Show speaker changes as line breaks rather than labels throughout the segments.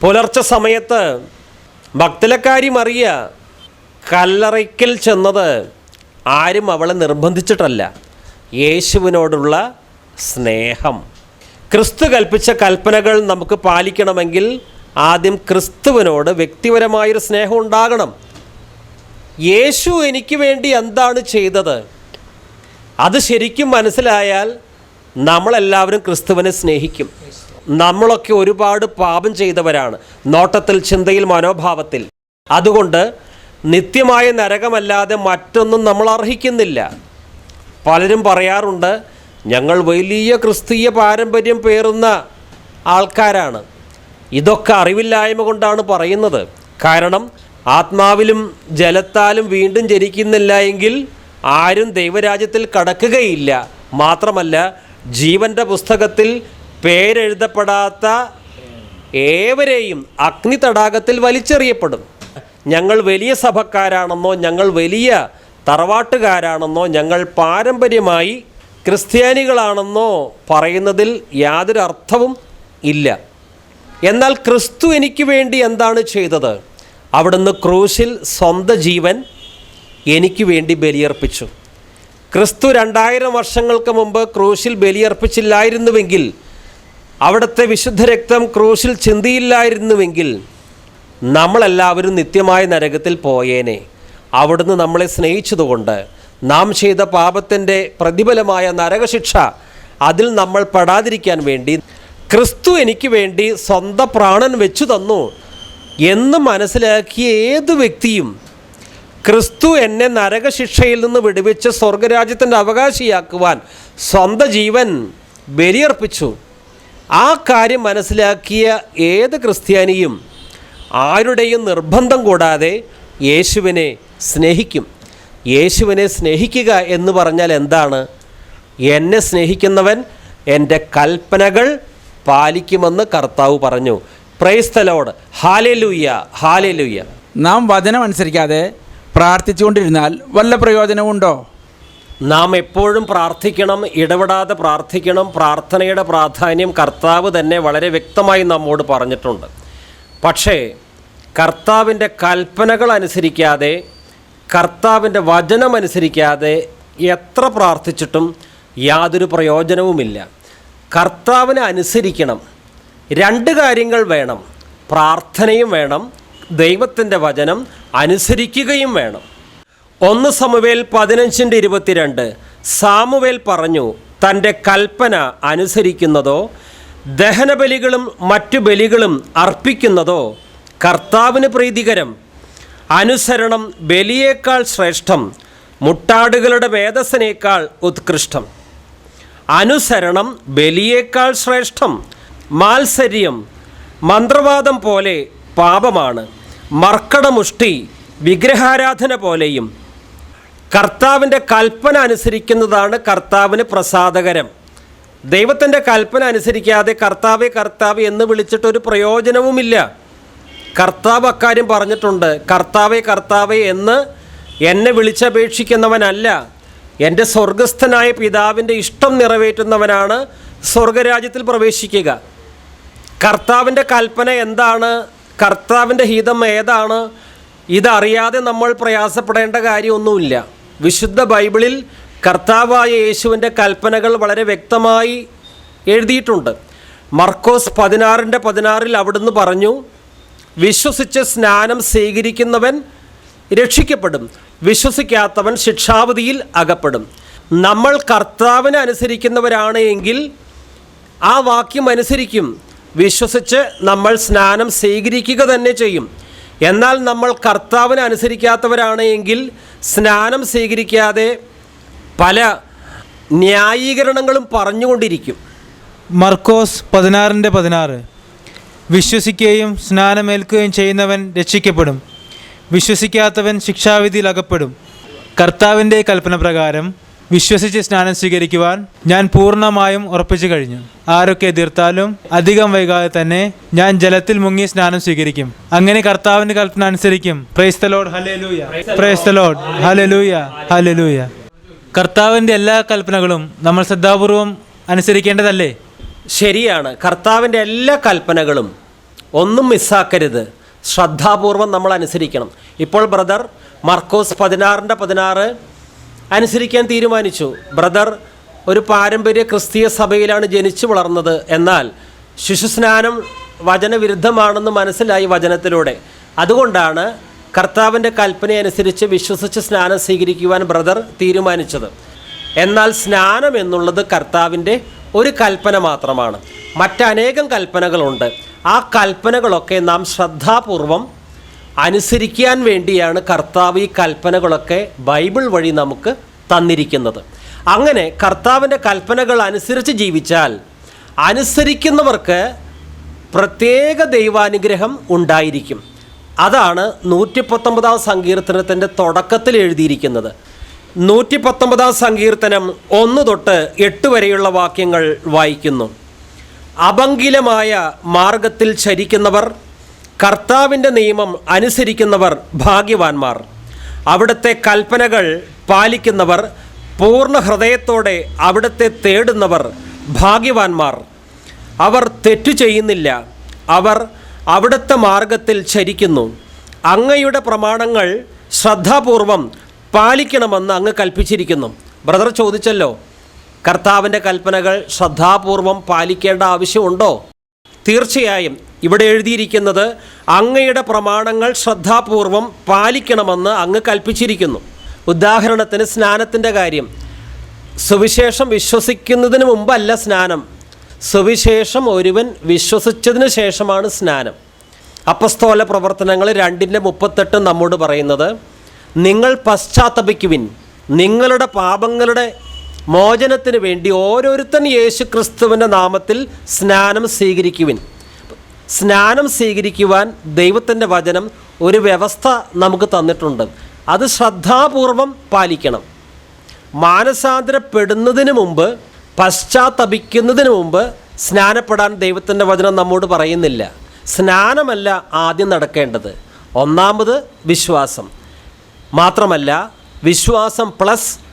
പുലർച്ചെ സമയത്ത് ഭക്തലക്കാരി മറിയ കല്ലറയ്ക്കൽ ചെന്നത് ആരും അവളെ നിർബന്ധിച്ചിട്ടല്ല. യേശുവിനോടുള്ള സ്നേഹം. ക്രിസ്തു കൽപ്പിച്ച കൽപ്പനകൾ നമുക്ക് പാലിക്കണമെങ്കിൽ ആദ്യം ക്രിസ്തുവിനോട് വ്യക്തിപരമായൊരു സ്നേഹം ഉണ്ടാകണം. യേശു എനിക്ക് വേണ്ടി എന്താണ് ചെയ്തത്? അത് ശരിക്കും മനസ്സിലായാൽ നമ്മളെല്ലാവരും ക്രിസ്തുവിനെ സ്നേഹിക്കും. നമ്മളൊക്കെ ഒരുപാട് പാപം ചെയ്തവരാണ് നോട്ടത്തിൽ ചിന്തയിൽ മനോഭാവത്തിൽ. അതുകൊണ്ട് നിത്യമായ നരകമല്ലാതെ മറ്റൊന്നും നമ്മൾ അർഹിക്കുന്നില്ല. പലരും പറയാറുണ്ട് ഞങ്ങൾ വലിയ ക്രിസ്തീയ പാരമ്പര്യം പേറുന്ന ആൾക്കാരാണ്. ഇതൊക്കെ അറിവില്ലായ്മ കൊണ്ടാണ് പറയുന്നത്. കാരണം ആത്മാവിലും ജലത്താലും വീണ്ടും ജനിക്കുന്നില്ല എങ്കിൽ ആരും ദൈവരാജ്യത്തിൽ കടക്കുകയില്ല. മാത്രമല്ല ജീവന്റെ പുസ്തകത്തിൽ പേരെഴുതപ്പെടാത്ത ഏവരെയും അഗ്നി തടാകത്തിൽ വലിച്ചെറിയപ്പെടും. ഞങ്ങൾ വലിയ സഭക്കാരാണെന്നോ ഞങ്ങൾ വലിയ തറവാട്ടുകാരാണെന്നോ ഞങ്ങൾ പാരമ്പര്യമായി ക്രിസ്ത്യാനികളാണെന്നോ പറയുന്നതിൽ യാതൊരു അർത്ഥവും ഇല്ല. എന്നാൽ ക്രിസ്തു എനിക്ക് വേണ്ടി എന്താണ് ചെയ്തത്? അവിടുന്ന് ക്രൂശിൽ സ്വന്തം ജീവൻ എനിക്ക് വേണ്ടി ബലിയർപ്പിച്ചു. ക്രിസ്തു രണ്ടായിരം വർഷങ്ങൾക്ക് മുമ്പ് ക്രൂശിൽ ബലിയർപ്പിച്ചില്ലായിരുന്നുവെങ്കിൽ അവിടുത്തെ വിശുദ്ധ രക്തം ക്രൂശിൽ ചിന്തിയില്ലായിരുന്നുവെങ്കിൽ നമ്മളെല്ലാവരും നിത്യമായ നരകത്തിൽ പോയേനെ. അവിടുന്ന് നമ്മളെ സ്നേഹിച്ചതുകൊണ്ട് നാം ചെയ്ത പാപത്തിന്റെ പ്രതിഫലമായ നരകശിക്ഷ അതിൽ നമ്മൾ പെടാതിരിക്കാൻ വേണ്ടി ക്രിസ്തു എനിക്ക് വേണ്ടി സ്വന്തം പ്രാണൻ വെച്ചു തന്നു എന്ന് മനസ്സിലാക്കിയ ഏത് വ്യക്തിയും ക്രിസ്തു എന്നെ നരകശിക്ഷയിൽ നിന്ന് വിടുവിച്ച് സ്വർഗരാജ്യത്തിന്റെ അവകാശിയാക്കുവാൻ സ്വന്തം ജീവൻ ബലിയർപ്പിച്ചു. ആ കാര്യം മനസ്സിലാക്കിയ ഏത് ക്രിസ്ത്യാനിയും ആരുടെയും നിർബന്ധം കൂടാതെ യേശുവിനെ സ്നേഹിക്കും. യേശുവിനെ സ്നേഹിക്കുക എന്ന് പറഞ്ഞാൽ എന്താണ്? എന്നെ സ്നേഹിക്കുന്നവൻ എന്റെ കൽപ്പനകൾ പാലിക്കുമെന്ന് കർത്താവ് പറഞ്ഞു. പ്രൈസ്തലോട് ഹാലേലൂയ്യ ഹാലേലൂയ്യ
നാം വചനം അനുസരിക്കാതെ പ്രാർത്ഥിച്ചുകൊണ്ടിരുന്നാൽ വല്ല പ്രയോജനമുണ്ടോ
നാം എപ്പോഴും പ്രാർത്ഥിക്കണം ഇടപെടാതെ പ്രാർത്ഥിക്കണം പ്രാർത്ഥനയുടെ പ്രാധാന്യം കർത്താവ് തന്നെ വളരെ വ്യക്തമായി നമ്മോട് പറഞ്ഞിട്ടുണ്ട്. പക്ഷേ കർത്താവിന്റെ കൽപ്പനകൾ അനുസരിക്കാതെ കർത്താവിന്റെ വചനം അനുസരിക്കാതെ എത്ര പ്രാർത്ഥിച്ചിട്ടും യാതൊരു പ്രയോജനവുമില്ല. കർത്താവിനെ അനുസരിക്കണം. രണ്ട് കാര്യങ്ങൾ വേണം. പ്രാർത്ഥനയും വേണം. ദൈവത്തിന്റെ വചനം അനുസരിക്കുകയും വേണം. ഒന്ന് സമുവേൽ പതിനഞ്ചിന്റെ ഇരുപത്തിരണ്ട്. സാമുവേൽ പറഞ്ഞു തന്റെ കൽപ്പന അനുസരിക്കുന്നതോ ദഹനബലികളും മറ്റു ബലികളും അർപ്പിക്കുന്നതോ കർത്താവിന് പ്രീതികരം. അനുസരണം ബലിയേക്കാൾ ശ്രേഷ്ഠം മുട്ടാടുകളുടെ വേദസനേക്കാൾ ഉത്കൃഷ്ടം. അനുസരണം ബലിയേക്കാൾ ശ്രേഷ്ഠം മാത്സര്യം മന്ത്രവാദം പോലെ പാപമാണ്. മർക്കടമുഷ്ടി വിഗ്രഹാരാധന പോലെയും കർത്താവിന്റെ കൽപ്പന അനുസരിക്കുന്നതാണ് കർത്താവിന് പ്രസാദകരം. ദൈവത്തിന്റെ കൽപ്പന അനുസരിക്കാതെ കർത്താവെ കർത്താവ് എന്ന് വിളിച്ചിട്ടൊരു പ്രയോജനവുമില്ല. കർത്താവ് അക്കാര്യം പറഞ്ഞിട്ടുണ്ട് കർത്താവെ കർത്താവെ എന്ന് എന്നെ വിളിച്ചപേക്ഷിക്കുന്നവനല്ല. എന്റെ സ്വർഗസ്ഥനായ പിതാവിന്റെ ഇഷ്ടം നിറവേറ്റുന്നവനാണ് സ്വർഗരാജ്യത്തിൽ പ്രവേശിക്കുക. കർത്താവിന്റെ കൽപ്പന എന്താണ്? കർത്താവിന്റെ ഹിതം ഏതാണ്? ഇതറിയാതെ നമ്മൾ പ്രയാസപ്പെടേണ്ട കാര്യമൊന്നുമില്ല. വിശുദ്ധ ബൈബിളിൽ കർത്താവായ യേശുവിന്റെ കൽപ്പനകൾ വളരെ വ്യക്തമായി എഴുതിയിട്ടുണ്ട്. മർക്കോസ് പതിനാറിന്റെ പതിനാറിൽ അവിടുന്ന് പറഞ്ഞു വിശ്വസിച്ച് സ്നാനം സ്വീകരിക്കുന്നവൻ രക്ഷിക്കപ്പെടും. വിശ്വസിക്കാത്തവൻ ശിക്ഷാവധിയിൽ അകപ്പെടും. നമ്മൾ കർത്താവിനെ അനുസരിക്കുന്നവരാണ് എങ്കിൽ ആ വാക്യം അനുസരിക്കും. വിശ്വസിച്ച് നമ്മൾ സ്നാനം സ്വീകരിക്കുക തന്നെ ചെയ്യും. എന്നാൽ നമ്മൾ കർത്താവിനെ അനുസരിക്കാത്തവരാണ് എങ്കിൽ സ്നാനം സ്വീകരിക്കാതെ പല ന്യായീകരണങ്ങളും പറഞ്ഞുകൊണ്ടിരിക്കും.
മർക്കോസ് പതിനാറിന്റെ പതിനാറ്. വിശ്വസിക്കുകയും സ്നാനമേൽക്കുകയും ചെയ്യുന്നവൻ രക്ഷിക്കപ്പെടും. വിശ്വസിക്കാത്തവൻ ശിക്ഷാവിധിയിൽ അകപ്പെടും. കർത്താവിന്റെ കൽപ്പന പ്രകാരം വിശ്വസിച്ച് സ്നാനം സ്വീകരിക്കുവാൻ ഞാൻ പൂർണമായും ഉറപ്പിച്ചു കഴിഞ്ഞു. ആരൊക്കെ എതിർത്താലും അധികം വൈകാതെ തന്നെ ഞാൻ ജലത്തിൽ മുങ്ങി സ്നാനം സ്വീകരിക്കും. അങ്ങനെ കർത്താവിന്റെ കൽപ്പന അനുസരിക്കും. പ്രൈസ്തലോഡ് ഹലലൂയ പ്രൈസ്തലോഡ് ഹലലൂയ ഹലലൂയ കർത്താവിന്റെ എല്ലാ കൽപ്പനകളും നമ്മൾ ശ്രദ്ധാപൂർവം അനുസരിക്കേണ്ടതല്ലേ?
ശരിയാണ്. കർത്താവിന്റെ എല്ലാ കൽപ്പനകളും ഒന്നും മിസ്സാക്കരുത്. ശ്രദ്ധാപൂർവം നമ്മൾ അനുസരിക്കണം. ഇപ്പോൾ ബ്രദർ മർക്കോസ് പതിനാറിന്റെ പതിനാറ് അനുസരിക്കാൻ തീരുമാനിച്ചു. ബ്രദർ ഒരു പാരമ്പര്യ ക്രിസ്തീയ സഭയിലാണ് ജനിച്ചു വളർന്നത്. എന്നാൽ ശിശുസ്നാനം വചനവിരുദ്ധമാണെന്ന് മനസ്സിലായി വചനത്തിലൂടെ. അതുകൊണ്ടാണ് കർത്താവിന്റെ കൽപ്പനയനുസരിച്ച് വിശ്വസിച്ച് സ്നാനം സ്വീകരിക്കുവാൻ ബ്രദർ തീരുമാനിച്ചത്. എന്നാൽ സ്നാനം എന്നുള്ളത് കർത്താവിന്റെ ഒരു കൽപ്പന മാത്രമാണ്. മറ്റനേകം കൽപ്പനകളുണ്ട്. ആ കൽപ്പനകളൊക്കെ നാം ശ്രദ്ധാപൂർവം അനുസരിക്കാൻ വേണ്ടിയാണ് കർത്താവ് ഈ കൽപ്പനകളൊക്കെ ബൈബിൾ വഴി നമുക്ക് തന്നിരിക്കുന്നത്. അങ്ങനെ കർത്താവിന്റെ കൽപ്പനകൾ അനുസരിച്ച് ജീവിച്ചാൽ അനുസരിക്കുന്നവർക്ക് പ്രത്യേക ദൈവാനുഗ്രഹം ഉണ്ടായിരിക്കും. അതാണ് നൂറ്റി പത്തൊമ്പതാം സങ്കീർത്തനത്തിന്റെ തുടക്കത്തിൽ എഴുതിയിരിക്കുന്നത്. നൂറ്റി പത്തൊമ്പതാം സങ്കീർത്തനം ഒന്ന് തൊട്ട് എട്ട് വരെയുള്ള വാക്യങ്ങൾ വായിക്കുന്നു. അപങ്കിലമായ മാർഗത്തിൽ ചരിക്കുന്നവർ കർത്താവിന്റെ നിയമം അനുസരിക്കുന്നവർ ഭാഗ്യവാന്മാർ. അവിടുത്തെ കൽപ്പനകൾ പാലിക്കുന്നവർ പൂർണ ഹൃദയത്തോടെ അവിടുത്തെ തേടുന്നവർ ഭാഗ്യവാന്മാർ. അവർ തെറ്റു ചെയ്യുന്നില്ല. അവർ അവിടുത്തെ മാർഗത്തിൽ ചരിക്കുന്നു. അങ്ങയുടെ പ്രമാണങ്ങൾ ശ്രദ്ധാപൂർവം പാലിക്കണമെന്ന് അങ്ങ് കൽപ്പിച്ചിരിക്കുന്നു. ബ്രദർ ചോദിച്ചല്ലോ കർത്താവിന്റെ കൽപ്പനകൾ ശ്രദ്ധാപൂർവം പാലിക്കേണ്ട ആവശ്യമുണ്ടോ? തീർച്ചയായും ഇവിടെ എഴുതിയിരിക്കുന്നത് അങ്ങയുടെ പ്രമാണങ്ങൾ ശ്രദ്ധാപൂർവം പാലിക്കണമെന്ന് അങ്ങ് കൽപ്പിച്ചിരിക്കുന്നു. ഉദാഹരണത്തിന് സ്നാനത്തിന്റെ കാര്യം. സുവിശേഷം വിശ്വസിക്കുന്നതിന് മുമ്പല്ല സ്നാനം. സുവിശേഷം ഒരുവൻ വിശ്വസിച്ചതിന് ശേഷമാണ് സ്നാനം. അപ്പസ്തോല പ്രവർത്തനങ്ങൾ രണ്ടിന്റെ മുപ്പത്തെട്ട് നമ്മോട് പറയുന്നത് നിങ്ങൾ പശ്ചാത്തപിക്കുവിൻ. നിങ്ങളുടെ പാപങ്ങളുടെ മോചനത്തിന് വേണ്ടി ഓരോരുത്തൻ യേശു ക്രിസ്തുവിന്റെ നാമത്തിൽ സ്നാനം സ്വീകരിക്കുവിൻ. സ്നാനം സ്വീകരിക്കുവാൻ ദൈവത്തിന്റെ വചനം ഒരു വ്യവസ്ഥ നമുക്ക് തന്നിട്ടുണ്ട്. അത് ശ്രദ്ധാപൂർവം പാലിക്കണം. മാനസാന്തരപ്പെടുന്നതിന് മുമ്പ് പശ്ചാത്തപിക്കുന്നതിന് മുമ്പ് സ്നാനപ്പെടാൻ ദൈവത്തിന്റെ വചനം നമ്മോട് പറയുന്നില്ല. സ്നാനമല്ല ആദ്യം നടക്കേണ്ടത്. ഒന്നാമത് വിശ്വാസം. മാത്രമല്ല വിശ്വാസം പ്ലസ്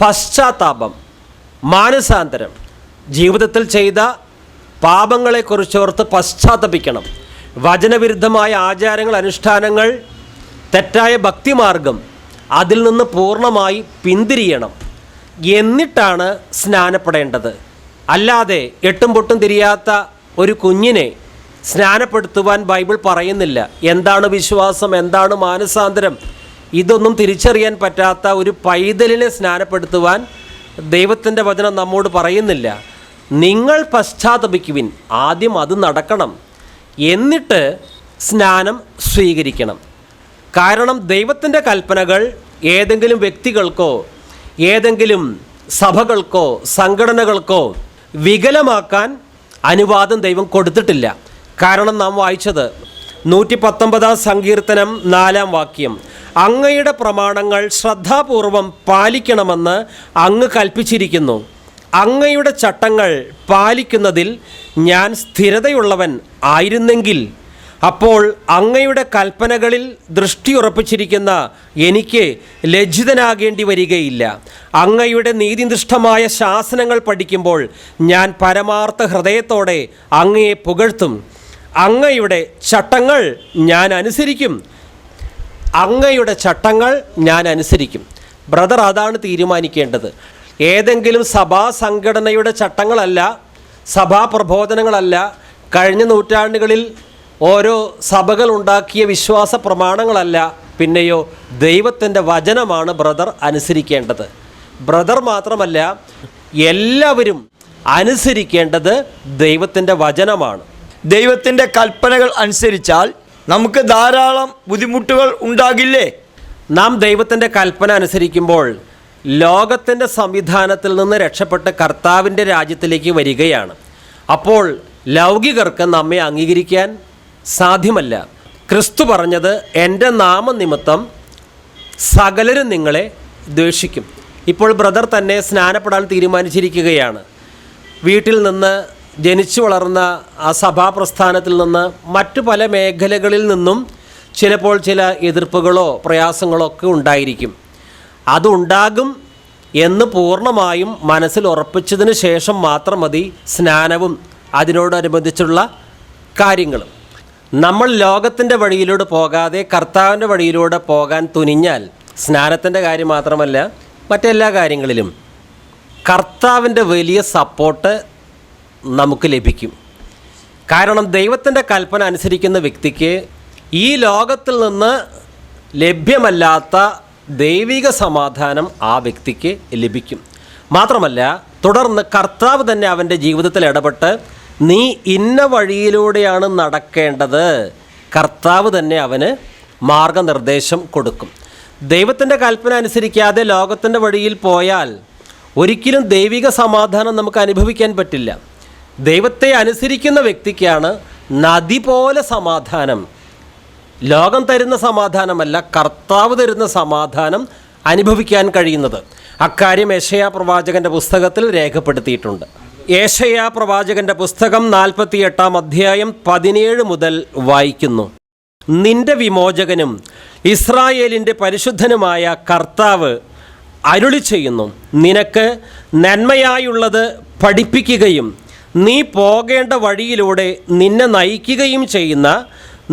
പശ്ചാത്താപം മാനസാന്തരം ജീവിതത്തിൽ ചെയ്ത പാപങ്ങളെക്കുറിച്ച് ഓർത്ത് പശ്ചാത്തപിക്കണം. വചനവിരുദ്ധമായ ആചാരങ്ങൾ അനുഷ്ഠാനങ്ങൾ തെറ്റായ ഭക്തിമാർഗം അതിൽ നിന്ന് പൂർണമായി പിന്തിരിയണം. എന്നിട്ടാണ് സ്നാനപ്പെടേണ്ടത്. അല്ലാതെ എട്ടും പൊട്ടും തിരിയാത്ത ഒരു കുഞ്ഞിനെ സ്നാനപ്പെടുത്തുവാൻ ബൈബിൾ പറയുന്നില്ല. എന്താണ് വിശ്വാസം? എന്താണ് മാനസാന്തരം? ഇതൊന്നും തിരിച്ചറിയാൻ പറ്റാത്ത ഒരു പൈതലിനെ സ്നാനപ്പെടുത്തുവാൻ ദൈവത്തിന്റെ വചനം നമ്മോട് പറയുന്നില്ല. നിങ്ങൾ പശ്ചാത്തപിക്കുവിൻ. ആദ്യം അത് നടക്കണം. എന്നിട്ട് സ്നാനം സ്വീകരിക്കണം. കാരണം ദൈവത്തിന്റെ കൽപ്പനകൾ ഏതെങ്കിലും വ്യക്തികൾക്കോ ഏതെങ്കിലും സഭകൾക്കോ സംഘടനകൾക്കോ വികലമാക്കാൻ അനുവാദം ദൈവം കൊടുത്തിട്ടില്ല. കാരണം നാം വായിച്ചത് നൂറ്റി പത്തൊമ്പതാം സങ്കീർത്തനം നാലാം വാക്യം. അങ്ങയുടെ പ്രമാണങ്ങൾ ശ്രദ്ധാപൂർവം പാലിക്കണമെന്ന് അങ്ങ് കൽപ്പിച്ചിരിക്കുന്നു. അങ്ങയുടെ ചട്ടങ്ങൾ പാലിക്കുന്നതിൽ ഞാൻ സ്ഥിരതയുള്ളവൻ ആയിരുന്നെങ്കിൽ അപ്പോൾ അങ്ങയുടെ കൽപ്പനകളിൽ ദൃഷ്ടി ഉറപ്പിച്ചിരിക്കുന്ന എനിക്ക് ലജ്ജിതനാകേണ്ടി വരികയില്ല. അങ്ങയുടെ നീതിനിഷ്ഠമായ ശാസനങ്ങൾ പഠിക്കുമ്പോൾ ഞാൻ പരമാർത്ഥ ഹൃദയത്തോടെ അങ്ങയെ പുകഴ്ത്തും. അങ്ങയുടെ ചട്ടങ്ങൾ ഞാൻ അനുസരിക്കും. അങ്ങയുടെ ചട്ടങ്ങൾ ഞാൻ അനുസരിക്കും. ബ്രദർ അതാണ് തീരുമാനിക്കേണ്ടത്. ഏതെങ്കിലും സഭാ സംഘടനയുടെ ചട്ടങ്ങളല്ല സഭാ പ്രബോധനങ്ങളല്ല കഴിഞ്ഞ നൂറ്റാണ്ടുകളിൽ ഓരോ സഭകൾ ഉണ്ടാക്കിയ വിശ്വാസ പ്രമാണങ്ങളല്ല പിന്നെയോ ദൈവത്തിന്റെ വചനമാണ് ബ്രദർ അനുസരിക്കേണ്ടത്. ബ്രദർ മാത്രമല്ല എല്ലാവരും അനുസരിക്കേണ്ടത് ദൈവത്തിന്റെ വചനമാണ്.
ദൈവത്തിന്റെ കൽപ്പനകൾ അനുസരിച്ചാൽ നമുക്ക് ധാരാളം ബുദ്ധിമുട്ടുകൾ ഉണ്ടാകില്ലേ?
നാം ദൈവത്തിന്റെ കൽപ്പന അനുസരിക്കുമ്പോൾ ലോകത്തിന്റെ സംവിധാനത്തിൽ നിന്ന് രക്ഷപ്പെട്ട് കർത്താവിന്റെ രാജ്യത്തിലേക്ക് വരികയാണ്. അപ്പോൾ ലൗകികർക്ക് നമ്മെ അംഗീകരിക്കാൻ സാധ്യമല്ല. ക്രിസ്തു പറഞ്ഞത് എന്റെ നാമനിമിത്തം സകലരും നിങ്ങളെ ദ്വേഷിക്കും. ഇപ്പോൾ ബ്രദർ തന്നെ സ്നാനപ്പെടാൻ തീരുമാനിച്ചിരിക്കുകയാണ്. വീട്ടിൽ നിന്ന് ജനിച്ചു വളർന്ന ആ സഭാ പ്രസ്ഥാനത്തിൽ നിന്ന് മറ്റു പല മേഖലകളിൽ നിന്നും ചിലപ്പോൾ ചില എതിർപ്പുകളോ പ്രയാസങ്ങളോ ഒക്കെ ഉണ്ടായിരിക്കും. അതുണ്ടാകും എന്ന് പൂർണമായും മനസ്സിൽ ഉറപ്പിച്ചതിന് ശേഷം മാത്രം മതി സ്നാനവും അതിനോടനുബന്ധിച്ചുള്ള കാര്യങ്ങളും. നമ്മൾ ലോകത്തിന്റെ വഴിയിലൂടെ പോകാതെ കർത്താവിന്റെ വഴിയിലൂടെ പോകാൻ തുനിഞ്ഞാൽ സ്നാനത്തിന്റെ കാര്യം മാത്രമല്ല മറ്റെല്ലാ കാര്യങ്ങളിലും കർത്താവിന്റെ വലിയ സപ്പോർട്ട് നമുക്ക് ലഭിക്കും. കാരണം ദൈവത്തിന്റെ കൽപ്പന അനുസരിക്കുന്ന വ്യക്തിക്ക് ഈ ലോകത്തിൽ നിന്ന് ലഭ്യമല്ലാത്ത ദൈവിക സമാധാനം ആ വ്യക്തിക്ക് ലഭിക്കും. മാത്രമല്ല തുടർന്ന് കർത്താവ് തന്നെ അവന്റെ ജീവിതത്തിൽ ഇടപെട്ട് നീ ഇന്ന വഴിയിലൂടെയാണ് നടക്കേണ്ടത്. കർത്താവ് തന്നെ അവന് മാർഗനിർദ്ദേശം കൊടുക്കും. ദൈവത്തിന്റെ കൽപ്പന അനുസരിക്കാതെ ലോകത്തിന്റെ വഴിയിൽ പോയാൽ ഒരിക്കലും ദൈവിക സമാധാനം നമുക്ക് അനുഭവിക്കാൻ പറ്റില്ല. ദൈവത്തെ അനുസരിക്കുന്ന വ്യക്തിക്കാണ് നദി പോലെ സമാധാനം. ലോകം തരുന്ന സമാധാനമല്ല കർത്താവ് തരുന്ന സമാധാനം അനുഭവിക്കാൻ കഴിയുന്നത്. അക്കാര്യം ഏഷയാ പ്രവാചകന്റെ പുസ്തകത്തിൽ രേഖപ്പെടുത്തിയിട്ടുണ്ട്. ഏഷയാ പ്രവാചകന്റെ പുസ്തകം നാൽപ്പത്തിയെട്ടാം അധ്യായം പതിനേഴ് മുതൽ വായിക്കുന്നു. നിന്റെ വിമോചകനും ഇസ്രായേലിന്റെ പരിശുദ്ധനുമായ കർത്താവ് അരുളി ചെയ്യുന്നു നിനക്ക് നന്മയായുള്ളത് പഠിപ്പിക്കുകയും നീ പോകേണ്ട വഴിയിലൂടെ നിന്നെ നയിക്കുകയും ചെയ്യുന്ന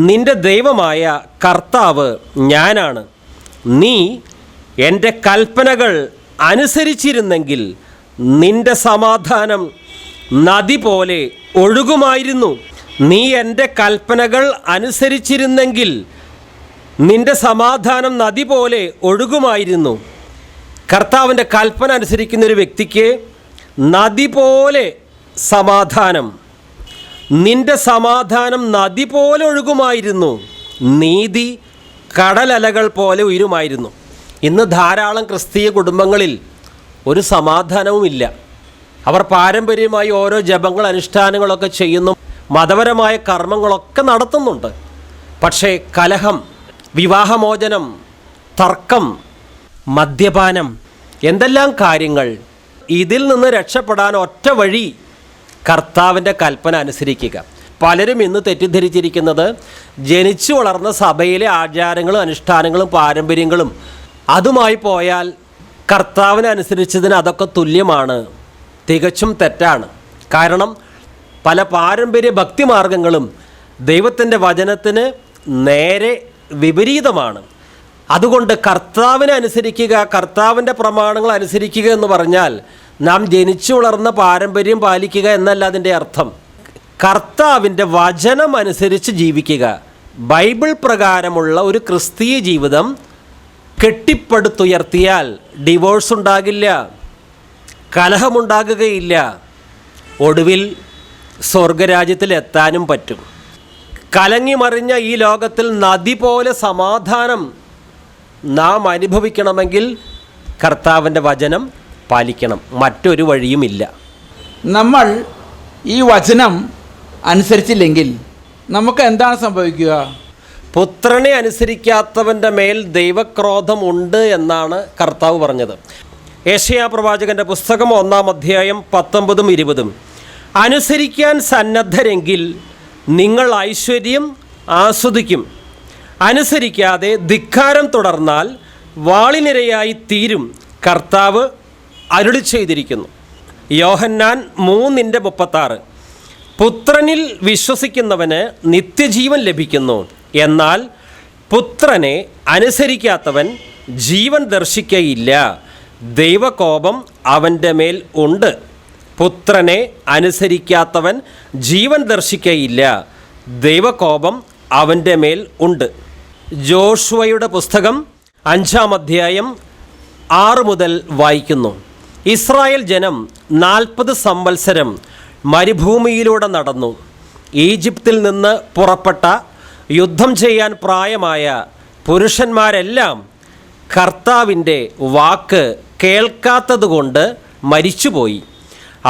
നിന്റെ ദൈവമായ കർത്താവ് ഞാനാണ്. നീ എന്റെ കൽപ്പനകൾ അനുസരിച്ചിരുന്നെങ്കിൽ നിന്റെ സമാധാനം നദി പോലെ ഒഴുകുമായിരുന്നു. നീ എന്റെ കൽപ്പനകൾ അനുസരിച്ചിരുന്നെങ്കിൽ നിന്റെ സമാധാനം നദി പോലെ ഒഴുകുമായിരുന്നു. കർത്താവിന്റെ കൽപ്പന അനുസരിക്കുന്ന ഒരു വ്യക്തിക്ക് നദി പോലെ സമാധാനം. നിന്റെ സമാധാനം നദി പോലെ ഒഴുകുമായിരുന്നു. നീതി കടലലകൾ പോലെ ഉയരുമായിരുന്നു. ഇന്ന് ധാരാളം ക്രിസ്തീയ കുടുംബങ്ങളിൽ ഒരു സമാധാനവുമില്ല. അവർ പാരമ്പര്യമായി ഓരോ ജപങ്ങൾ അനുഷ്ഠാനങ്ങളൊക്കെ ചെയ്യുന്നു. മതപരമായ കർമ്മങ്ങളൊക്കെ നടത്തുന്നുണ്ട്. പക്ഷേ കലഹം വിവാഹമോചനം തർക്കം മദ്യപാനം എന്തെല്ലാം കാര്യങ്ങൾ ഇതിൽ നിന്ന് രക്ഷപ്പെടാൻ ഒറ്റ വഴി കർത്താവിന്റെ കൽപ്പന അനുസരിക്കുക. പലരും ഇന്ന് തെറ്റിദ്ധരിച്ചിരിക്കുന്നത് ജനിച്ചു വളർന്ന സഭയിലെ ആചാരങ്ങളും അനുഷ്ഠാനങ്ങളും പാരമ്പര്യങ്ങളും അതുമായി പോയാൽ കർത്താവിനെ അനുസരിച്ചതിന് അതൊക്കെ തുല്യമാണ് തികച്ചും തെറ്റാണ്. കാരണം പല പാരമ്പര്യ ഭക്തിമാർഗങ്ങളും ദൈവത്തിന്റെ വചനത്തിന് നേരെ വിപരീതമാണ്. അതുകൊണ്ട് കർത്താവിനെ അനുസരിക്കുക കർത്താവിന്റെ പ്രമാണങ്ങൾ അനുസരിക്കുക എന്ന് പറഞ്ഞാൽ നാം ജനിച്ചു വളർന്ന പാരമ്പര്യം പാലിക്കുക എന്നല്ല അതിന്റെ അർത്ഥം. കർത്താവിന്റെ വചനം അനുസരിച്ച് ജീവിക്കുക. ബൈബിൾ പ്രകാരമുള്ള ഒരു ക്രിസ്തീയ ജീവിതം കെട്ടിപ്പടുത്തുയർത്തിയാൽ ഡിവോഴ്സ് ഉണ്ടാകില്ല കലഹമുണ്ടാകുകയില്ല ഒടുവിൽ സ്വർഗരാജ്യത്തിൽ എത്താനും പറ്റും. കലങ്ങി മറിഞ്ഞ ഈ ലോകത്തിൽ നദി പോലെ സമാധാനം നാം അനുഭവിക്കണമെങ്കിൽ കർത്താവിന്റെ വചനം പാലിക്കണം. മറ്റൊരു വഴിയുമില്ല.
നമ്മൾ ഈ വചനം അനുസരിച്ചില്ലെങ്കിൽ നമുക്ക് എന്താണ് സംഭവിക്കുക?
പുത്രനെ അനുസരിക്കാത്തവന്റെ മേൽ ദൈവക്രോധമുണ്ട് എന്നാണ് കർത്താവ് പറഞ്ഞത്. ഏഷ്യാ പ്രവാചകന്റെ പുസ്തകം ഒന്നാം അധ്യായം പത്തൊമ്പതും ഇരുപതും. അനുസരിക്കാൻ സന്നദ്ധരെങ്കിൽ നിങ്ങൾ ഐശ്വര്യം ആസ്വദിക്കും. അനുസരിക്കാതെ ധിക്കാരം തുടർന്നാൽ വാളിനിരയായി തീരും. കർത്താവ് അരുളി ചെയ്തിരിക്കുന്നു. യോഹന്നാൻ മൂന്നിന്റെ മുപ്പത്താറ്. പുത്രനിൽ വിശ്വസിക്കുന്നവന് നിത്യജീവൻ ലഭിക്കുന്നു. എന്നാൽ പുത്രനെ അനുസരിക്കാത്തവൻ ജീവൻ ദർശിക്കയില്ല. ദൈവകോപം അവന്റെ മേൽ ഉണ്ട്. പുത്രനെ അനുസരിക്കാത്തവൻ ജീവൻ ദർശിക്കയില്ല. ദൈവകോപം അവന്റെ മേൽ ഉണ്ട്. ജോഷുവയുടെ പുസ്തകം അഞ്ചാം അധ്യായം ആറ് മുതൽ വായിക്കുന്നു. ഇസ്രായേൽ ജനം നാൽപ്പത് സംവത്സരം മരുഭൂമിയിലൂടെ നടന്നു. ഈജിപ്തിൽ നിന്ന് പുറപ്പെട്ട യുദ്ധം ചെയ്യാൻ പ്രായമായ പുരുഷന്മാരെല്ലാം കർത്താവിന്റെ വാക്ക് കേൾക്കാത്തതുകൊണ്ട് മരിച്ചുപോയി.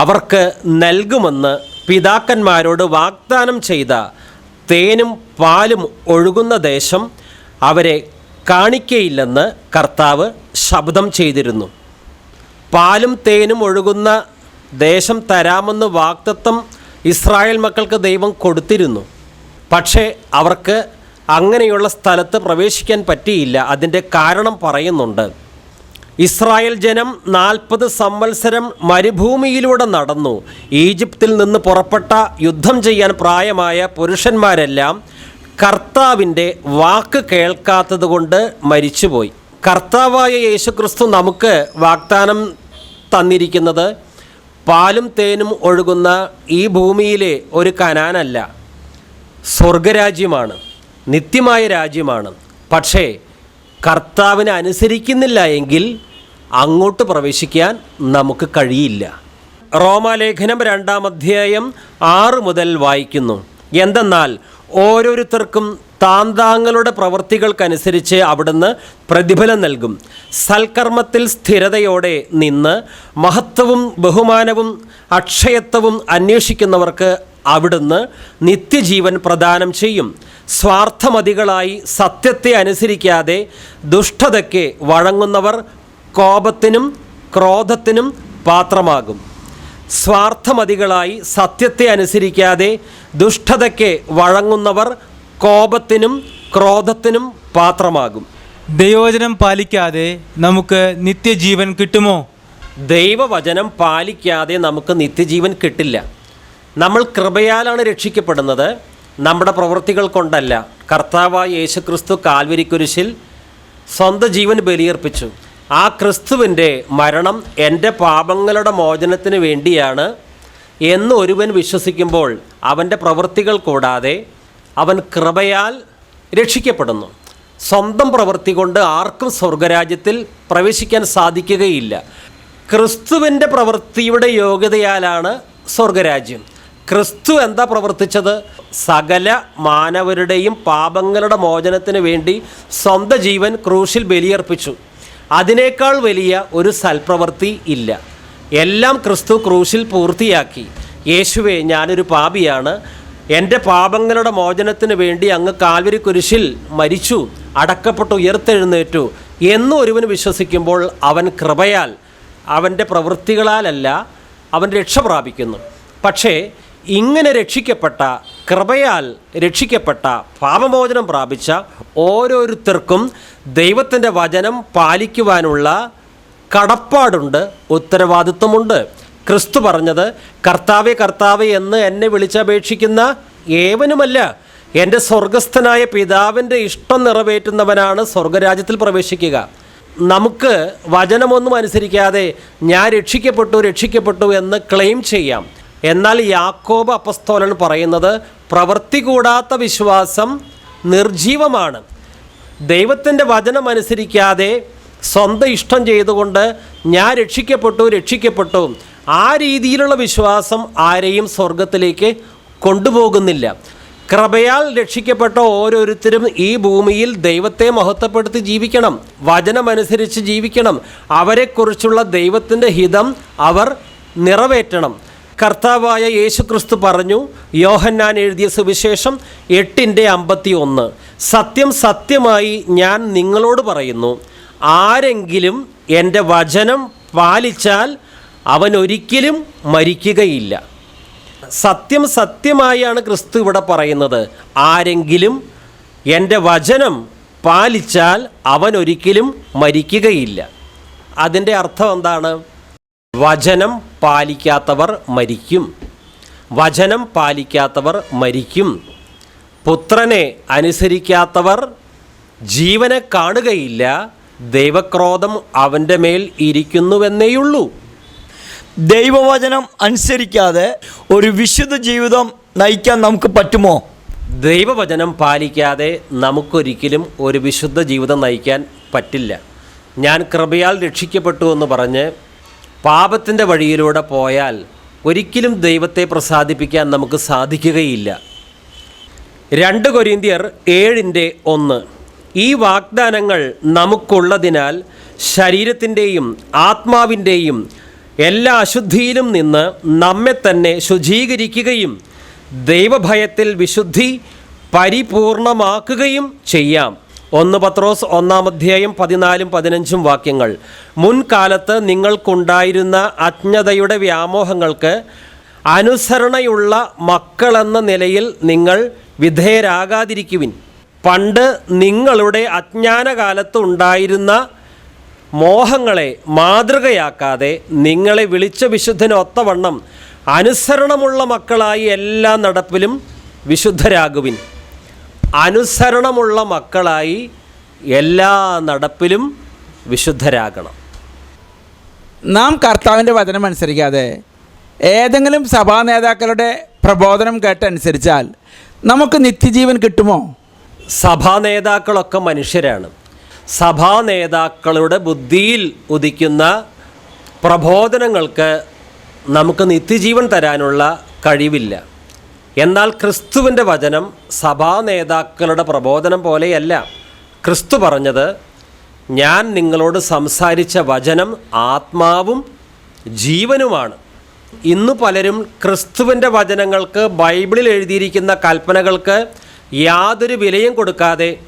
അവർക്ക് നൽകുമെന്ന് പിതാക്കന്മാരോട് വാഗ്ദാനം ചെയ്ത തേനും പാലും ഒഴുകുന്ന ദേശം അവരെ കാണിക്കയില്ലെന്ന് കർത്താവ് ശബ്ദം ചെയ്തിരുന്നു. പാലും തേനും ഒഴുകുന്ന ദേശം തരാമെന്ന് വാക്തത്വം ഇസ്രായേൽ മക്കൾക്ക് ദൈവം കൊടുത്തിരുന്നു. പക്ഷേ അവർക്ക് അങ്ങനെയുള്ള സ്ഥലത്ത് പ്രവേശിക്കാൻ പറ്റിയില്ല. അതിന്റെ കാരണം പറയുന്നുണ്ട്. ഇസ്രായേൽ ജനം നാൽപ്പത് സംവത്സരം മരുഭൂമിയിലൂടെ നടന്നു. ഈജിപ്തിൽ നിന്ന് പുറപ്പെട്ട യുദ്ധം ചെയ്യാൻ പ്രായമായ പുരുഷന്മാരെല്ലാം കർത്താവിന്റെ വാക്ക് കേൾക്കാത്തതുകൊണ്ട് മരിച്ചുപോയി. കർത്താവായ യേശുക്രിസ്തു നമുക്ക് വാഗ്ദാനം തന്നിരിക്കുന്നത് പാലും തേനും ഒഴുകുന്ന ഈ ഭൂമിയിലെ ഒരു കനാനല്ല. സ്വർഗരാജ്യമാണ് നിത്യമായ രാജ്യമാണ്. പക്ഷേ കർത്താവിനെ അനുസരിക്കുന്നില്ല എങ്കിൽ അങ്ങോട്ട് പ്രവേശിക്കാൻ നമുക്ക് കഴിയില്ല. റോമാലേഖനം രണ്ടാം അധ്യായം ആറ് മുതൽ വായിക്കുന്നു. എന്തെന്നാൽ ഓരോരുത്തർക്കും താൻ താങ്കളുടെ പ്രവൃത്തികൾക്കനുസരിച്ച് അവിടുന്ന് പ്രതിഫലം നൽകും. സൽക്കർമ്മത്തിൽ സ്ഥിരതയോടെ നിന്ന് മഹത്വവും ബഹുമാനവും അക്ഷയത്വവും അന്വേഷിക്കുന്നവർക്ക് അവിടുന്ന് നിത്യജീവൻ പ്രദാനം ചെയ്യും. സ്വാർത്ഥമതികളായി സത്യത്തെ അനുസരിക്കാതെ ദുഷ്ടതയ്ക്ക് വഴങ്ങുന്നവർ കോപത്തിനും ക്രോധത്തിനും പാത്രമാകും. സ്വാർത്ഥമതികളായി സത്യത്തെ അനുസരിക്കാതെ ദുഷ്ടതയ്ക്ക് വഴങ്ങുന്നവർ കോപത്തിനും ക്രോധത്തിനും പാത്രമാകും.
ദൈവവചനം പാലിക്കാതെ നമുക്ക് നിത്യജീവൻ കിട്ടുമോ?
ദൈവവചനം പാലിക്കാതെ നമുക്ക് നിത്യജീവൻ കിട്ടില്ല. നമ്മൾ കൃപയാലാണ് രക്ഷിക്കപ്പെടുന്നത്. നമ്മുടെ പ്രവൃത്തികൾ കൊണ്ടല്ല. കർത്താവായ യേശു ക്രിസ്തു കാൽവരിക്കുരിശിൽ സ്വന്തം ജീവൻ ബലിയർപ്പിച്ചു. ആ ക്രിസ്തുവിന്റെ മരണം എന്റെ പാപങ്ങളുടെ മോചനത്തിന് വേണ്ടിയാണ് എന്ന് ഒരുവൻ വിശ്വസിക്കുമ്പോൾ അവന്റെ പ്രവൃത്തികൾ കൂടാതെ അവൻ കൃപയാൽ രക്ഷിക്കപ്പെടുന്നു. സ്വന്തം പ്രവൃത്തി കൊണ്ട് ആർക്കും സ്വർഗരാജ്യത്തിൽ പ്രവേശിക്കാൻ സാധിക്കുകയില്ല. ക്രിസ്തുവിന്റെ പ്രവൃത്തിയുടെ യോഗ്യതയാലാണ് സ്വർഗരാജ്യം. ക്രിസ്തു എന്താ പ്രവർത്തിച്ചത്? സകല മാനവരുടെയും പാപങ്ങളുടെ മോചനത്തിന് വേണ്ടി സ്വന്തം ജീവൻ ക്രൂശിൽ ബലിയർപ്പിച്ചു. അതിനേക്കാൾ വലിയ ഒരു സൽപ്രവൃത്തി ഇല്ല. എല്ലാം ക്രിസ്തു ക്രൂശിൽ പൂർത്തിയാക്കി. യേശുവെ ഞാനൊരു പാപിയാണ്. എന്റെ പാപങ്ങളുടെ മോചനത്തിന് വേണ്ടി അങ്ങ് കാൽവരി കുരിശിൽ മരിച്ചു അടക്കപ്പെട്ടു ഉയർത്തെഴുന്നേറ്റു എന്ന് ഒരുവൻ വിശ്വസിക്കുമ്പോൾ അവൻ കൃപയാൽ അവന്റെ പ്രവൃത്തികളാലല്ല അവൻ രക്ഷ പ്രാപിക്കുന്നു. പക്ഷേ ഇങ്ങനെ രക്ഷിക്കപ്പെട്ട കൃപയാൽ രക്ഷിക്കപ്പെട്ട പാപമോചനം പ്രാപിച്ച ഓരോരുത്തർക്കും ദൈവത്തിന്റെ വചനം പാലിക്കുവാനുള്ള കടപ്പാടുണ്ട് ഉത്തരവാദിത്വമുണ്ട്. ക്രിസ്തു പറഞ്ഞത് കർത്താവെ കർത്താവെ എന്ന് എന്നെ വിളിച്ചപേക്ഷിക്കുന്ന ഏവനുമല്ല എന്റെ സ്വർഗസ്ഥനായ പിതാവിന്റെ ഇഷ്ടം നിറവേറ്റുന്നവനാണ് സ്വർഗരാജ്യത്തിൽ പ്രവേശിക്കുക. നമുക്ക് വചനമൊന്നും അനുസരിക്കാതെ ഞാൻ രക്ഷിക്കപ്പെട്ടു രക്ഷിക്കപ്പെട്ടു എന്ന് ക്ലെയിം ചെയ്യാം. എന്നാൽ യാക്കോബ് അപ്പസ്തോലൻ പറയുന്നത് പ്രവൃത്തി കൂടാത്ത വിശ്വാസം നിർജീവമാണ് ദൈവത്തിന്റെ വചനം അനുസരിക്കാതെ സ്വന്തം ഇഷ്ടം ചെയ്തുകൊണ്ട് ഞാൻ രക്ഷിക്കപ്പെട്ടു രക്ഷിക്കപ്പെട്ടു ആ രീതിയിലുള്ള വിശ്വാസം ആരെയും സ്വർഗത്തിലേക്ക് കൊണ്ടുപോകുന്നില്ല. കൃപയാൽ രക്ഷിക്കപ്പെട്ട ഓരോരുത്തരും ഈ ഭൂമിയിൽ ദൈവത്തെ മഹത്വപ്പെടുത്തി ജീവിക്കണം. വചനമനുസരിച്ച് ജീവിക്കണം. അവരെക്കുറിച്ചുള്ള ദൈവത്തിന്റെ ഹിതം അവർ നിറവേറ്റണം. കർത്താവായ യേശുക്രിസ്തു പറഞ്ഞു യോഹന്നാൻ എഴുതിയ സുവിശേഷം എട്ടിന്റെ അമ്പത്തി ഒന്ന് സത്യം സത്യമായി ഞാൻ നിങ്ങളോട് പറയുന്നു. ആരെങ്കിലും എന്റെ വചനം പാലിച്ചാൽ അവൻ ഒരിക്കലും മരിക്കുകയില്ല. സത്യം സത്യമായാണ് ക്രിസ്തു ഇവിടെ പറയുന്നത്. ആരെങ്കിലും എന്റെ വചനം പാലിച്ചാൽ അവൻ ഒരിക്കലും മരിക്കുകയില്ല. അതിന്റെ അർത്ഥം എന്താണ്? വചനം പാലിക്കാത്തവർ മരിക്കും. വചനം പാലിക്കാത്തവർ മരിക്കും. പുത്രനെ അനുസരിക്കാത്തവർ ജീവനെ കാണുകയില്ല. ദൈവക്രോധം അവന്റെ മേൽ ഇരിക്കുന്നുവെന്നേയുള്ളൂ.
ദൈവവചനം അനുസരിക്കാതെ ഒരു വിശുദ്ധ ജീവിതം നയിക്കാൻ നമുക്ക് പറ്റുമോ?
ദൈവവചനം പാലിക്കാതെ നമുക്കൊരിക്കലും ഒരു വിശുദ്ധ ജീവിതം നയിക്കാൻ പറ്റില്ല. ഞാൻ കൃപയാൽ രക്ഷിക്കപ്പെട്ടു എന്ന് പറഞ്ഞ് പാപത്തിന്റെ വഴിയിലൂടെ പോയാൽ ഒരിക്കലും ദൈവത്തെ പ്രസാദിപ്പിക്കാൻ നമുക്ക് സാധിക്കുകയില്ല. രണ്ട് കൊരിന്തിയർ ഏഴിന്റെ ഒന്ന്. ഈ വാഗ്ദാനങ്ങൾ നമുക്കുള്ളതിനാൽ ശരീരത്തിന്റെയും ആത്മാവിന്റെയും എല്ലാ അശുദ്ധിയിലും നിന്ന് നമ്മെ തന്നെ ശുചീകരിക്കുകയും ദൈവഭയത്തിൽ വിശുദ്ധി പരിപൂർണമാക്കുകയും ചെയ്യാം. ഒന്ന് പത്രോസ് ഒന്നാം അധ്യായം പതിനാലും പതിനഞ്ചും വാക്യങ്ങൾ. മുൻകാലത്ത് നിങ്ങൾക്കുണ്ടായിരുന്ന അജ്ഞതയുടെ വ്യാമോഹങ്ങൾക്ക് അനുസരണയുള്ള മക്കളെന്ന നിലയിൽ നിങ്ങൾ വിധേയരാകാതിരിക്കുവിൻ. പണ്ട് നിങ്ങളുടെ അജ്ഞാനകാലത്ത് ഉണ്ടായിരുന്ന മോഹങ്ങളെ മാതൃകയാക്കാതെ നിങ്ങളെ വിളിച്ച വിശുദ്ധനൊത്തവണ്ണം അനുസരണമുള്ള മക്കളായി എല്ലാ നടപ്പിലും വിശുദ്ധരാകുവിൻ. അനുസരണമുള്ള മക്കളായി എല്ലാ നടപ്പിലും വിശുദ്ധരാകണം.
നാം കർത്താവിന്റെ വചനം അനുസരിക്കാതെ ഏതെങ്കിലും സഭാ നേതാക്കളുടെ പ്രബോധനം കേട്ടനുസരിച്ചാൽ നമുക്ക് നിത്യജീവൻ കിട്ടുമോ?
സഭാ നേതാക്കളൊക്കെ മനുഷ്യരാണ്. സഭാ നേതാക്കളുടെ ബുദ്ധിയിൽ ഉദിക്കുന്ന പ്രബോധനങ്ങൾക്ക് നമുക്ക് നിത്യജീവൻ തരാനുള്ള കഴിവില്ല. എന്നാൽ ക്രിസ്തുവിന്റെ വചനം സഭാ നേതാക്കളുടെ പ്രബോധനം പോലെയല്ല. ക്രിസ്തു പറഞ്ഞത് ഞാൻ നിങ്ങളോട് സംസാരിച്ച വചനം ആത്മാവും ജീവനുമാണ്. ഇന്ന് പലരും ക്രിസ്തുവിന്റെ വചനങ്ങൾക്ക് ബൈബിളിൽ എഴുതിയിരിക്കുന്ന കൽപ്പനകൾക്ക് യാതൊരു വിലയും കൊടുക്കാതെ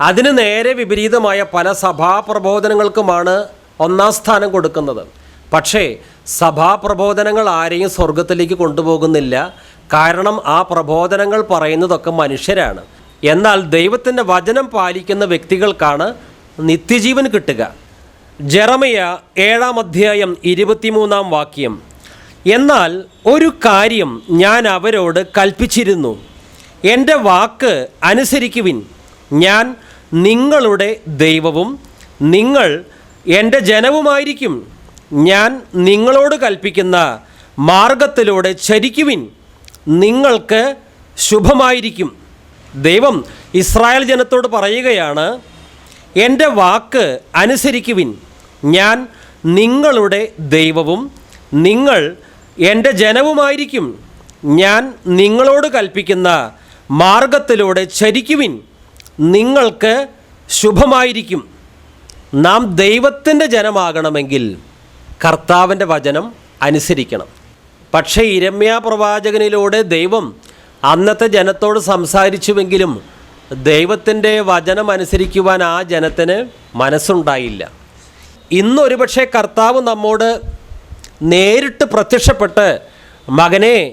അതിന് നേരെ വിപരീതമായ പല സഭാപ്രബോധനങ്ങൾക്കുമാണ് ഒന്നാം സ്ഥാനം കൊടുക്കുന്നത്. പക്ഷേ സഭാപ്രബോധനങ്ങൾ ആരെയും സ്വർഗത്തിലേക്ക് കൊണ്ടുപോകുന്നില്ല. കാരണം ആ പ്രബോധനങ്ങൾ പറയുന്നതൊക്കെ മനുഷ്യരാണ്. എന്നാൽ ദൈവത്തിന്റെ വചനം പാലിക്കുന്ന വ്യക്തികൾക്കാണ് നിത്യജീവൻ കിട്ടുക. ജെറമയ ഏഴാം അധ്യായം ഇരുപത്തിമൂന്നാം വാക്യം. എന്നാൽ ഒരു കാര്യം ഞാൻ അവരോട് കൽപ്പിച്ചിരുന്നു. എന്റെ വാക്ക് അനുസരിക്കുവിൻ. ഞാൻ നിങ്ങളുടെ ദൈവവും നിങ്ങൾ എന്റെ ജനവുമായിരിക്കും. ഞാൻ നിങ്ങളോട് കൽപ്പിക്കുന്ന മാർഗത്തിലൂടെ ചരിക്കുവിൻ. നിങ്ങൾക്ക് ശുഭമായിരിക്കും. ദൈവം ഇസ്രായേൽ ജനത്തോട് പറയുകയാണ് എന്റെ വാക്ക് അനുസരിക്കുവിൻ. ഞാൻ നിങ്ങളുടെ ദൈവവും നിങ്ങൾ എന്റെ ജനവുമായിരിക്കും. ഞാൻ നിങ്ങളോട് കൽപ്പിക്കുന്ന മാർഗത്തിലൂടെ ചരിക്കുവിൻ. നിങ്ങൾക്ക് ശുഭമായിരിക്കും. നാം ദൈവത്തിന്റെ ജനമാകണമെങ്കിൽ കർത്താവിന്റെ വചനം അനുസരിക്കണം. പക്ഷേ ഇരമ്യ പ്രവാചകനിലൂടെ ദൈവം അന്നത്തെ ജനത്തോട് സംസാരിച്ചുവെങ്കിലും ദൈവത്തിന്റെ വചനം അനുസരിക്കുവാൻ ആ ജനത്തിന് മനസ്സുണ്ടായില്ല. ഇന്നൊരു പക്ഷേ കർത്താവ് നമ്മോട് നേരിട്ട് പ്രത്യക്ഷപ്പെട്ട് മകനെ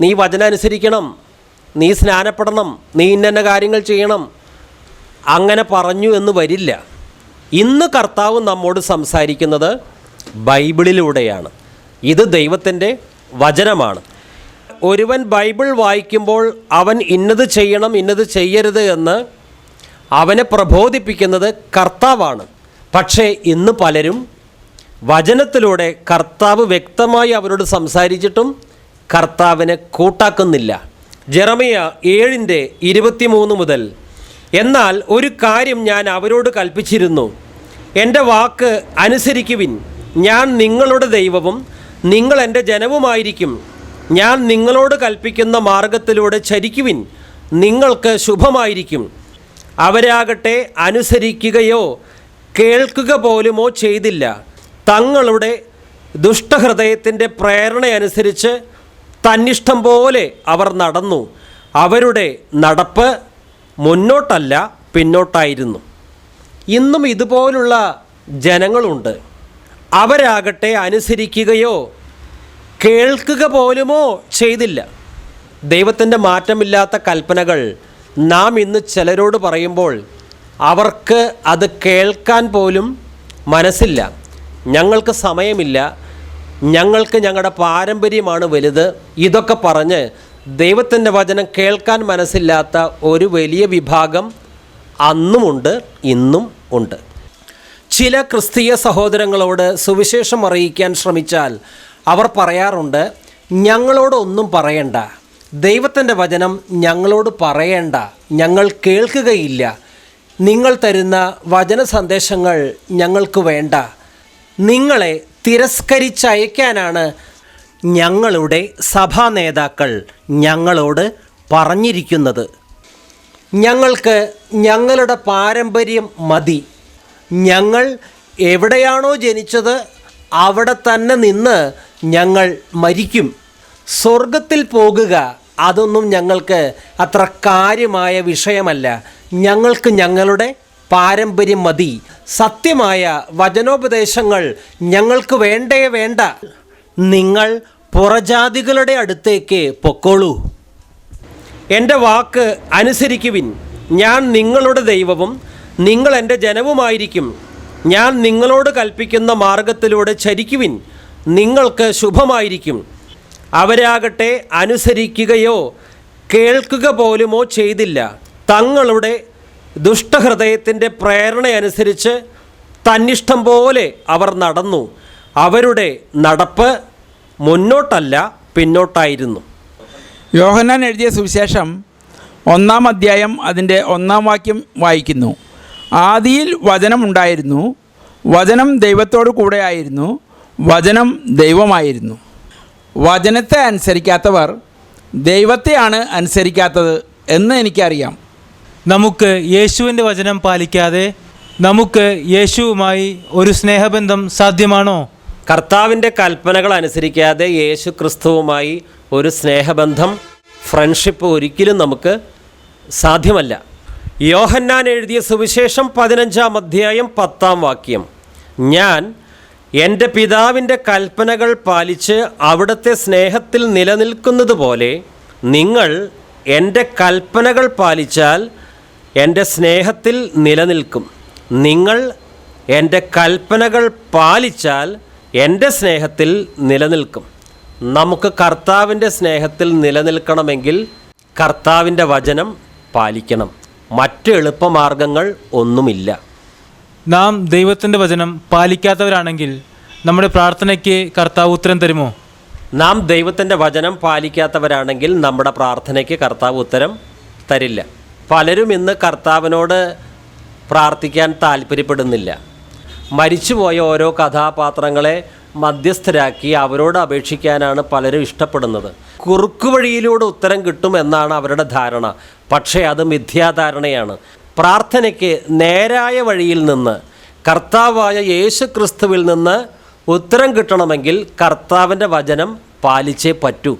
നീ വചനം അനുസരിക്കണം നീ സ്നാനപ്പെടണം നീ ഇന്ന കാര്യങ്ങൾ ചെയ്യണം അങ്ങനെ പറഞ്ഞു എന്ന് വരില്ല. ഇന്ന് കർത്താവ് നമ്മോട് സംസാരിക്കുന്നത് ബൈബിളിലൂടെയാണ്. ഇത് ദൈവത്തിന്റെ വചനമാണ്. ഒരുവൻ ബൈബിൾ വായിക്കുമ്പോൾ അവൻ ഇന്നത് ചെയ്യണം ഇന്നത് ചെയ്യരുത് എന്ന് അവനെ പ്രബോധിപ്പിക്കുന്നത് കർത്താവാണ്. പക്ഷേ ഇന്ന് പലരും വചനത്തിലൂടെ കർത്താവ് വ്യക്തമായി അവരോട് സംസാരിച്ചിട്ടും കർത്താവിനെ കൂട്ടാക്കുന്നില്ല. ജെറമിയ ഏഴിന്റെ ഇരുപത്തിമൂന്ന് മുതൽ എന്നാൽ ഒരു കാര്യം ഞാൻ അവരോട് കൽപ്പിച്ചിരുന്നു. എന്റെ വാക്ക് അനുസരിക്കുവിൻ. ഞാൻ നിങ്ങളുടെ ദൈവവും നിങ്ങൾ എന്റെ ജനവുമായിരിക്കും. ഞാൻ നിങ്ങളോട് കൽപ്പിക്കുന്ന മാർഗത്തിലൂടെ ചരിക്കുവിൻ. നിങ്ങൾക്ക് ശുഭമായിരിക്കും. അവരാകട്ടെ അനുസരിക്കുകയോ കേൾക്കുക പോലുമോ ചെയ്തില്ല. തങ്ങളുടെ ദുഷ്ടഹൃദയത്തിന്റെ പ്രേരണയനുസരിച്ച് തന്നിഷ്ടം പോലെ അവർ നടന്നു. അവരുടെ നടപ്പ് മുന്നോട്ടല്ല പിന്നോട്ടായിരുന്നു. ഇന്നും ഇതുപോലുള്ള ജനങ്ങളുണ്ട്. അവരാകട്ടെ അനുസരിക്കുകയോ കേൾക്കുക പോലുമോ ചെയ്തില്ല. ദൈവത്തിന്റെ മാറ്റമില്ലാത്ത കൽപ്പനകൾ നാം ഇന്ന് ചിലരോട് പറയുമ്പോൾ അവർക്ക് അത് കേൾക്കാൻ പോലും മനസ്സില്ല. ഞങ്ങൾക്ക് സമയമില്ല. ഞങ്ങൾക്ക് ഞങ്ങളുടെ പാരമ്പര്യമാണ് വലുത്. ഇതൊക്കെ പറഞ്ഞ് ദൈവത്തിന്റെ വചനം കേൾക്കാൻ മനസ്സില്ലാത്ത ഒരു വലിയ വിഭാഗം അന്നുമുണ്ട് ഇന്നും ഉണ്ട്. ചില ക്രിസ്തീയ സഹോദരങ്ങളോട് സുവിശേഷം അറിയിക്കാൻ ശ്രമിച്ചാൽ അവർ പറയാറുണ്ട് ഞങ്ങളോടൊന്നും പറയണ്ട. ദൈവത്തിന്റെ വചനം ഞങ്ങളോട് പറയേണ്ട. ഞങ്ങൾ കേൾക്കുകയില്ല. നിങ്ങൾ തരുന്ന വചന സന്ദേശങ്ങൾ ഞങ്ങൾക്ക് വേണ്ട. നിങ്ങളെ തിരസ്കരിച്ചയക്കാനാണ് ഞങ്ങളുടെ സഭാ നേതാക്കൾ ഞങ്ങളോട് പറഞ്ഞിരിക്കുന്നത് ഞങ്ങൾക്ക് ഞങ്ങളുടെ പാരമ്പര്യം മതി. ഞങ്ങൾ എവിടെയാണോ ജനിച്ചത് അവിടെ തന്നെ നിന്ന് ഞങ്ങൾ മരിക്കും. സ്വർഗത്തിൽ പോകുക അതൊന്നും ഞങ്ങൾക്ക് അത്ര കാര്യമായ വിഷയമല്ല. ഞങ്ങൾക്ക് ഞങ്ങളുടെ പാരമ്പര്യം മതി. സത്യമായ വചനോപദേശങ്ങൾ ഞങ്ങൾക്ക് വേണ്ടേ വേണ്ട. നിങ്ങൾ പുറജാതികളുടെ അടുത്തേക്ക് പൊക്കോളൂ. എന്റെ വാക്ക് അനുസരിക്കുവിൻ. ഞാൻ നിങ്ങളുടെ ദൈവവും നിങ്ങൾ എന്റെ ജനവുമായിരിക്കും. ഞാൻ നിങ്ങളോട് കൽപ്പിക്കുന്ന മാർഗത്തിലൂടെ ചരിക്കുവിൻ. നിങ്ങൾക്ക് ശുഭമായിരിക്കും. അവരാകട്ടെ അനുസരിക്കുകയോ കേൾക്കുക പോലുമോ ചെയ്തില്ല. തങ്ങളുടെ ദുഷ്ടഹൃദയത്തിന്റെ പ്രേരണയനുസരിച്ച് തന്നിഷ്ടം പോലെ അവർ നടന്നു. അവരുടെ നടപ്പ് മുന്നോട്ടല്ല പിന്നോട്ടായിരുന്നു.
യോഹന്നാൻ എഴുതിയ സുവിശേഷം ഒന്നാം അധ്യായം അതിന്റെ ഒന്നാം വാക്യം വായിക്കുന്നു. ആദിയിൽ വചനമുണ്ടായിരുന്നു വചനം ദൈവത്തോടു കൂടെ ആയിരുന്നു വചനം ദൈവമായിരുന്നു. വചനത്തെ അനുസരിക്കാത്തവർ ദൈവത്തെയാണ് അനുസരിക്കാത്തത് എന്ന് എനിക്കറിയാം.
നമുക്ക് യേശുവിന്റെ വചനം പാലിക്കാതെ നമുക്ക് യേശുവുമായി ഒരു സ്നേഹബന്ധം സാധ്യമാണോ?
കർത്താവിന്റെ കൽപ്പനകൾ അനുസരിക്കാതെ യേശു ക്രിസ്തുവുമായി ഒരു സ്നേഹബന്ധം ഫ്രണ്ട്ഷിപ്പ് ഒരിക്കലും നമുക്ക് സാധ്യമല്ല. യോഹന്നാൻ എഴുതിയ സുവിശേഷം പതിനഞ്ചാം അധ്യായം പത്താം വാക്യം. ഞാൻ എന്റെ പിതാവിന്റെ കൽപ്പനകൾ പാലിച്ച് അവിടുത്തെ സ്നേഹത്തിൽ നിലനിൽക്കുന്നത് പോലെ നിങ്ങൾ എന്റെ കൽപ്പനകൾ പാലിച്ചാൽ എന്റെ സ്നേഹത്തിൽ നിലനിൽക്കും. നിങ്ങൾ എന്റെ കൽപ്പനകൾ പാലിച്ചാൽ എന്റെ സ്നേഹത്തിൽ നിലനിൽക്കും. നമുക്ക് കർത്താവിന്റെ സ്നേഹത്തിൽ നിലനിൽക്കണമെങ്കിൽ കർത്താവിന്റെ വചനം പാലിക്കണം. മറ്റ് എളുപ്പമാർഗങ്ങൾ ഒന്നുമില്ല.
നാം ദൈവത്തിന്റെ വചനം പാലിക്കാത്തവരാണെങ്കിൽ നമ്മുടെ പ്രാർത്ഥനയ്ക്ക് കർത്താവ് ഉത്തരം തരുമോ?
നാം ദൈവത്തിന്റെ വചനം പാലിക്കാത്തവരാണെങ്കിൽ നമ്മുടെ പ്രാർത്ഥനയ്ക്ക് കർത്താവ് ഉത്തരം തരില്ല. പലരും ഇന്ന് കർത്താവിനോട് പ്രാർത്ഥിക്കാൻ താല്പര്യപ്പെടുന്നില്ല. മരിച്ചുപോയ ഓരോ കഥാപാത്രങ്ങളെ മധ്യസ്ഥരാക്കി അവരോട് അപേക്ഷിക്കാനാണ് പലരും ഇഷ്ടപ്പെടുന്നത്. കുറുക്കുവഴിയിലൂടെ ഉത്തരം കിട്ടുമെന്നാണ് അവരുടെ ധാരണ. പക്ഷേ അത് മിഥ്യാധാരണയാണ്. പ്രാർത്ഥനയ്ക്ക് നേരായ വഴിയിൽ നിന്ന് കർത്താവായ യേശു ക്രിസ്തുവിൽ നിന്ന് ഉത്തരം കിട്ടണമെങ്കിൽ കർത്താവിന്റെ വചനം പാലിച്ചേ പറ്റൂ.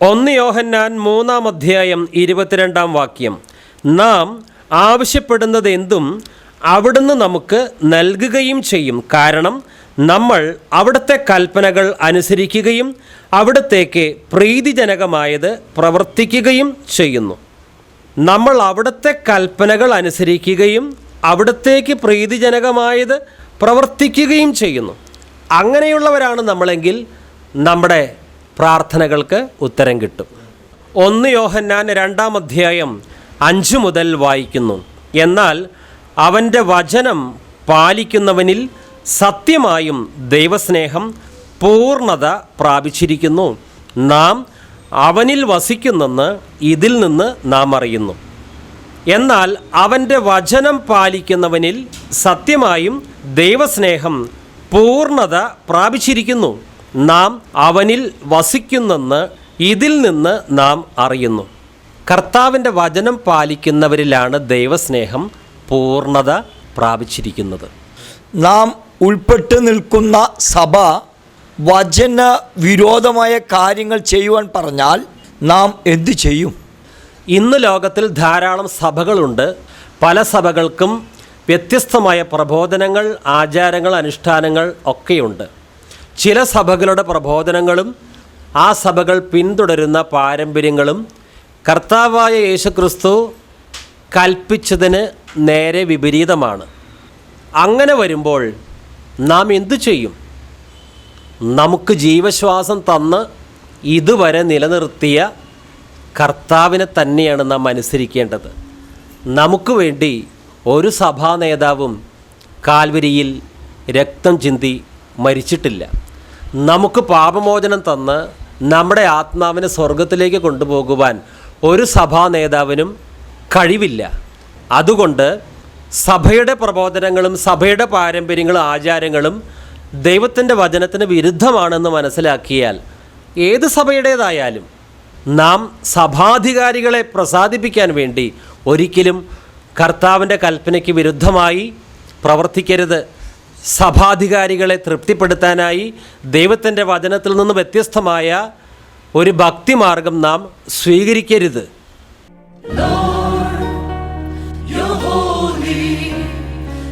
ഒന്ന് യോഹന്നാൻ മൂന്നാം അധ്യായം ഇരുപത്തിരണ്ടാം വാക്യം. നാം ആവശ്യപ്പെടുന്നത് എന്തും അവിടുന്ന് നമുക്ക് നൽകുകയും ചെയ്യും. കാരണം നമ്മൾ അവിടുത്തെ കൽപ്പനകൾ അനുസരിക്കുകയും അവിടത്തേക്ക് പ്രീതിജനകമായത് പ്രവർത്തിക്കുകയും ചെയ്യുന്നു. നമ്മൾ അവിടുത്തെ കൽപ്പനകൾ അനുസരിക്കുകയും അവിടത്തേക്ക് പ്രീതിജനകമായത് പ്രവർത്തിക്കുകയും ചെയ്യുന്നു. അങ്ങനെയുള്ളവരാണ് നമ്മളെങ്കിൽ നമ്മുടെ പ്രാർത്ഥനകൾക്ക് ഉത്തരം കിട്ടും. ഒന്ന് യോഹന്നാൻ രണ്ടാം അധ്യായം അഞ്ച് മുതൽ വായിക്കുന്നു. എന്നാൽ അവന്റെ വചനം പാലിക്കുന്നവനിൽ സത്യമായും ദൈവസ്നേഹം പൂർണത പ്രാപിച്ചിരിക്കുന്നു. നാം അവനിൽ വസിക്കുന്നെന്ന് ഇതിൽ നിന്ന് നാം അറിയുന്നു. എന്നാൽ അവന്റെ വചനം പാലിക്കുന്നവനിൽ സത്യമായും ദൈവസ്നേഹം പൂർണത പ്രാപിച്ചിരിക്കുന്നു. നാം അവനിൽ വസിക്കുന്നെന്ന് ഇതിൽ നിന്ന് നാം അറിയുന്നു. കർത്താവിന്റെ വചനം പാലിക്കുന്നവരിലാണ് ദൈവസ്നേഹം പൂർണത പ്രാപിച്ചിരിക്കുന്നത്.
നാം ഉൾപ്പെട്ട് നിൽക്കുന്ന സഭ വചന വിരോധമായ കാര്യങ്ങൾ ചെയ്യുവാൻ പറഞ്ഞാൽ നാം എന്തു ചെയ്യും?
ഇന്ന് ലോകത്തിൽ ധാരാളം സഭകളുണ്ട്. പല സഭകൾക്കും വ്യത്യസ്തമായ പ്രബോധനങ്ങൾ ആചാരങ്ങൾ അനുഷ്ഠാനങ്ങൾ ഒക്കെയുണ്ട്. ചില സഭകളുടെ പ്രബോധനങ്ങളും ആ സഭകൾ പിന്തുടരുന്ന പാരമ്പര്യങ്ങളും കർത്താവായ യേശുക്രിസ്തു കൽപ്പിച്ചതിന് നേരെ വിപരീതമാണ്. അങ്ങനെ വരുമ്പോൾ നാം എന്തു ചെയ്യും? നമുക്ക് ജീവശ്വാസം തന്ന് ഇതുവരെ നിലനിർത്തിയ കർത്താവിനെ തന്നെയാണ് നാം അനുസരിക്കേണ്ടത്. നമുക്ക് വേണ്ടി ഒരു സഭാ നേതാവും കാൽവരിയിൽ രക്തം ചിന്തി മരിച്ചിട്ടില്ല. നമുക്ക് പാപമോചനം തന്ന് നമ്മുടെ ആത്മാവിനെ സ്വർഗത്തിലേക്ക് കൊണ്ടുപോകുവാൻ ഒരു സഭാ നേതാവിനും കഴിവില്ല. അതുകൊണ്ട് സഭയുടെ പ്രബോധനങ്ങളും സഭയുടെ പാരമ്പര്യങ്ങളും ആചാരങ്ങളും ദൈവത്തിന്റെ വചനത്തിന് വിരുദ്ധമാണെന്ന് മനസ്സിലാക്കിയാൽ ഏത് സഭയുടേതായാലും നാം സഭാധികാരികളെ പ്രസാദിപ്പിക്കാൻ വേണ്ടി ഒരിക്കലും കർത്താവിന്റെ കൽപ്പനയ്ക്ക് വിരുദ്ധമായി പ്രവർത്തിക്കരുത്. സഭാധികാരികളെ തൃപ്തിപ്പെടുത്താനായി ദൈവത്തിന്റെ വചനത്തിൽ നിന്ന് വ്യത്യസ്തമായ ഒരു ഭക്തിമാർഗം നാം സ്വീകരിക്കരുത്.